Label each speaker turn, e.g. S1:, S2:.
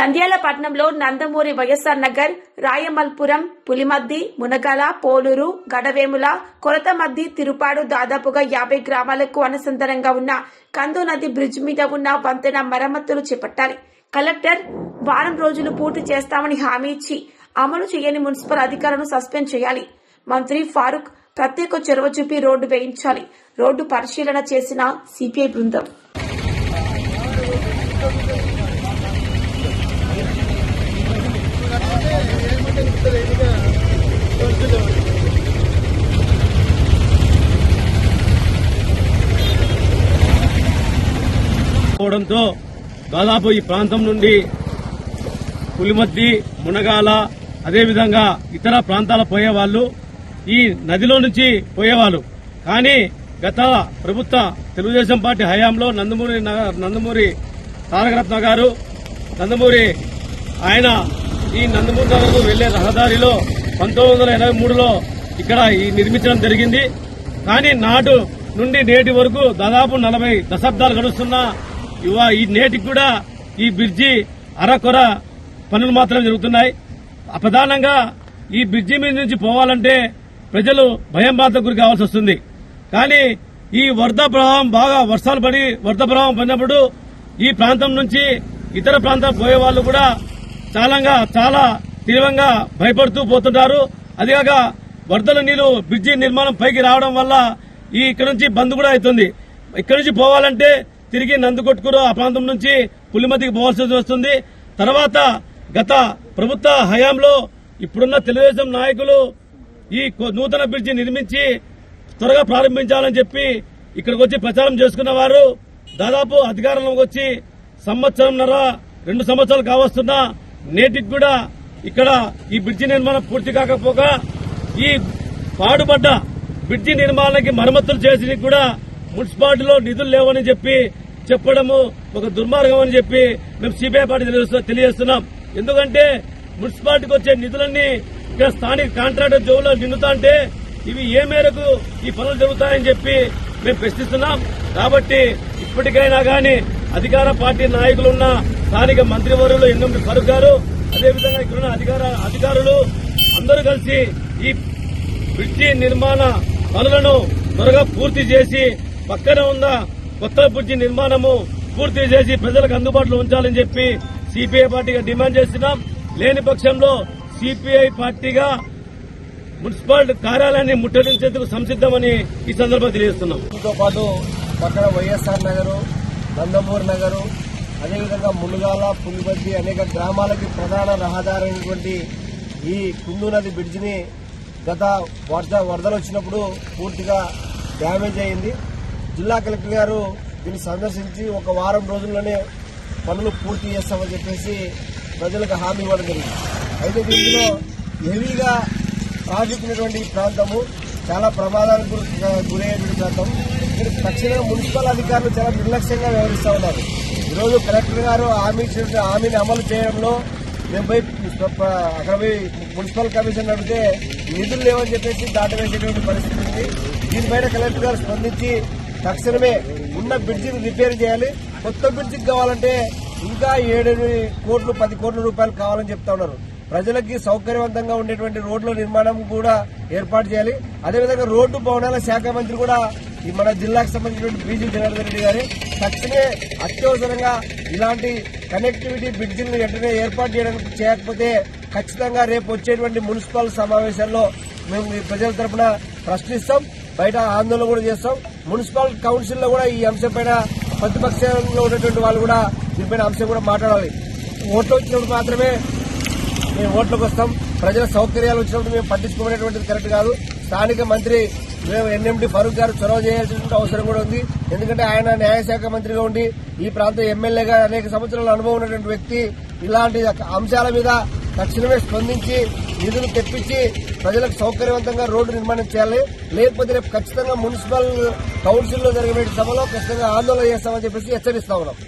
S1: నంద్యాల పట్టణంలో నందమూరి వైఎస్ఆర్ నగర్ రాయమల్పురం పులిమద్ది మునగల పోలూరు గడవేముల కొరతమద్ది తిరుపాడు దాదాపుగా యాభై గ్రామాలకు అనుసంధానంగా ఉన్న కందు నది బ్రిడ్జ్ మీద ఉన్న వంతెన మరమ్మతులు చేపట్టాలి. కలెక్టర్ వారం రోజులు పూర్తి చేస్తామని హామీ ఇచ్చి అమలు చేయని మున్సిపల్ అధికారులను సస్పెండ్ చేయాలి. మంత్రి ఫారూక్ ప్రత్యేక చొరవ చూపి రోడ్డు వేయించాలి. రోడ్డు పరిశీలన చేసిన సిపిఐ బృందం.
S2: పోవడంతో దాదాపు ఈ ప్రాంతం నుండి పులిమద్ది మునగాల అదేవిధంగా ఇతర ప్రాంతాల పోయేవాళ్ళు ఈ నదిలో నుంచి పోయేవాళ్ళు. కానీ గత ప్రభుత్వ తెలుగుదేశం పార్టీ హయాంలో నందమూరి నగ- నందమూరి తారకరత్న గారు నందమూరి ఆయన ఈ నందమూరి నగర్కు వెళ్ళే రహదారిలో పంతొమ్మిది వందల ఎనభై మూడులో ఇక్కడ ఈ నిర్మించడం జరిగింది. కానీ నాటు నుండి నేటి వరకు దాదాపు నలభై దశాబ్దాలు గడుస్తున్నా ఇవా ఈ నేటికి కూడా ఈ బ్రిడ్జి అరకొర పనులు మాత్రం జరుగుతున్నాయి. ప్రధానంగా ఈ బ్రిడ్జి మీద నుంచి పోవాలంటే ప్రజలు భయం బాధకు గురి కావాల్సి వస్తుంది. కానీ ఈ వరద ప్రవాహం బాగా వర్షాలు పడి వరద ప్రవాహం పడినప్పుడు ఈ ప్రాంతం నుంచి ఇతర ప్రాంతాలు పోయే వాళ్ళు కూడా చాలా చాలా తీవ్రంగా భయపడుతూ పోతుంటారు. అదిగాక వరదల నీరు బ్రిడ్జి నిర్మాణం పైకి రావడం వల్ల ఈ ఇక్కడ నుంచి బంద్ కూడా అవుతుంది. ఇక్కడ నుంచి పోవాలంటే తిరిగి నందుకొట్టుకురు ఆ ప్రాంతం నుంచి పులిమతికి పోవాల్సి వస్తుంది. తర్వాత గత ప్రభుత్వ హయాంలో ఇప్పుడున్న తెలుగుదేశం నాయకులు ఈ నూతన బ్రిడ్జి నిర్మించి త్వరగా ప్రారంభించాలని చెప్పి ఇక్కడికి వచ్చి ప్రచారం చేసుకున్న వారు దాదాపు అధికారంలోకి వచ్చి సంవత్సరంన్నర రెండు సంవత్సరాలు కావస్తున్నా నేటికి కూడా ఇక్కడ ఈ బ్రిడ్జి నిర్మాణం పూర్తి కాకపోగా ఈ పాడుపడ్డ బ్రిడ్జి నిర్మాణానికి మరమ్మతులు చేసి కూడా మున్సిపాలిటీలో నిధులు లేవని చెప్పి చెప్పడము ఒక దుర్మార్గం అని చెప్పి మేము సిబిఐ పార్టీ తెలియజేస్తున్నాం. ఎందుకంటే మున్సిపాలిటీకి వచ్చే నిధులన్నీ ఇక్కడ స్థానిక కాంట్రాక్టర్ జోబులో నిండుతా అంటే ఇవి ఏ మేరకు ఈ పనులు జరుగుతాయని చెప్పి మేము ప్రశ్నిస్తున్నాం. కాబట్టి ఇప్పటికైనా గాని అధికార పార్టీ నాయకులున్న స్థానిక మంత్రివర్యులు ఎన్నంటి ఫరూక్ గారు అదేవిధంగా ఇక్కడున్న అధికార అధికారులు అందరూ కలిసి ఈ బ్రిడ్జి నిర్మాణ పనులను త్వరగా పూర్తి చేసి పక్కన ఉన్న కొత్త బ్రిడ్జి నిర్మాణము పూర్తి చేసి ప్రజలకు అందుబాటులో ఉంచాలని చెప్పి సిపిఐ పార్టీగా డిమాండ్ చేస్తున్నాం. లేని పక్షంలో సిపిఐ పార్టీగా మున్సిపల్ కార్యాలయాన్ని ముట్టడించేందుకు సంసిద్దమని ఈ సందర్భంగా తెలియజేస్తున్నాం.
S3: దీంతో పాటు పక్కన వైఎస్ఆర్ నగరు నందమూరు నగరు అదేవిధంగా మునుగాల పులిబద్ది అనేక గ్రామాలకి ప్రధాన రహదారి అయినటువంటి ఈ కుందు నది బ్రిడ్జిని గత వరద వరదలు వచ్చినప్పుడు పూర్తిగా డ్యామేజ్ అయింది. జిల్లా కలెక్టర్ గారు దీన్ని సందర్శించి ఒక వారం రోజుల్లోనే పనులు పూర్తి చేస్తామని చెప్పేసి ప్రజలకు హామీ ఇవ్వడం జరిగింది. అయితే దీంట్లో హెవీగా ట్రాఫిక్ ఉన్నటువంటి ఈ ప్రాంతము చాలా ప్రమాదాలకు గురయ్యేటువంటి ప్రాంతం. ఇక్కడ తక్షణంగా మున్సిపల్ అధికారులు చాలా నిర్లక్ష్యంగా వ్యవహరిస్తూ ఉన్నారు. ఈరోజు కలెక్టర్ గారు హామీ ఇచ్చినటువంటి హామీని అమలు చేయడంలో మేము పోయి అక్కడ పోయి మున్సిపల్ కమిషన్ అడిగితే నిధులు లేవని చెప్పేసి దాటవేసేటువంటి పరిస్థితి ఉంది. దీనిపైన కలెక్టర్ గారు స్పందించి తక్షణమే ఉన్న బ్రిడ్జిని రిపేర్ చేయాలి. కొత్త బ్రిడ్జికి కావాలంటే ఇంకా ఏడు కోట్లు పది కోట్ల రూపాయలు కావాలని చెప్తా ఉన్నారు. ప్రజలకి సౌకర్యవంతంగా ఉండేటువంటి రోడ్ల నిర్మాణం కూడా ఏర్పాటు చేయాలి. అదేవిధంగా రోడ్డు భవనాల శాఖ మంత్రి కూడా ఈ మన జిల్లాకు సంబంధించినటువంటి బీజీ జనార్దన్ రెడ్డి గారి తక్షణమే అత్యవసరంగా ఇలాంటి కనెక్టివిటీ బ్రిడ్జిలను వెంటనే ఏర్పాటు చేయడానికి చేయకపోతే ఖచ్చితంగా రేపు వచ్చేటువంటి మున్సిపల్ సమావేశాల్లో మేము ప్రజల తరపున ప్రశ్నిస్తాం. బయట ఆందోళన కూడా చేస్తాం. మున్సిపల్ కౌన్సిల్లో కూడా ఈ అంశం పైన ప్రతిపక్షంలో ఉన్నటువంటి వాళ్ళు కూడా దీనిపైన అంశం కూడా మాట్లాడాలి. ఓట్లు వచ్చినప్పుడు మాత్రమే మేము ఓట్లకు వస్తాం. ప్రజల సౌకర్యాలు వచ్చినప్పుడు మేము పట్టించుకునేటువంటిది కరెక్ట్ కాదు. స్థానిక మంత్రి మేము ఎన్ఎండి ఫరూక్ గారు చొరవ చేయాల్సిన అవసరం కూడా ఉంది. ఎందుకంటే ఆయన న్యాయశాఖ మంత్రిగా ఉండి ఈ ప్రాంత ఎమ్మెల్యేగా అనేక సంవత్సరాల అనుభవం ఉన్నటువంటి వ్యక్తి. ఇలాంటి అంశాల మీద తక్షణమే స్పందించి నిధులు తెప్పించి ప్రజలకు సౌకర్యవంతంగా రోడ్డు నిర్మాణం చేయాలి. లేకపోతే రేపు ఖచ్చితంగా మున్సిపల్ కౌన్సిల్లో జరిగే సభలో ఖచ్చితంగా ఆందోళన చేస్తామని చెప్పేసి హెచ్చరిస్తా ఉన్నాం.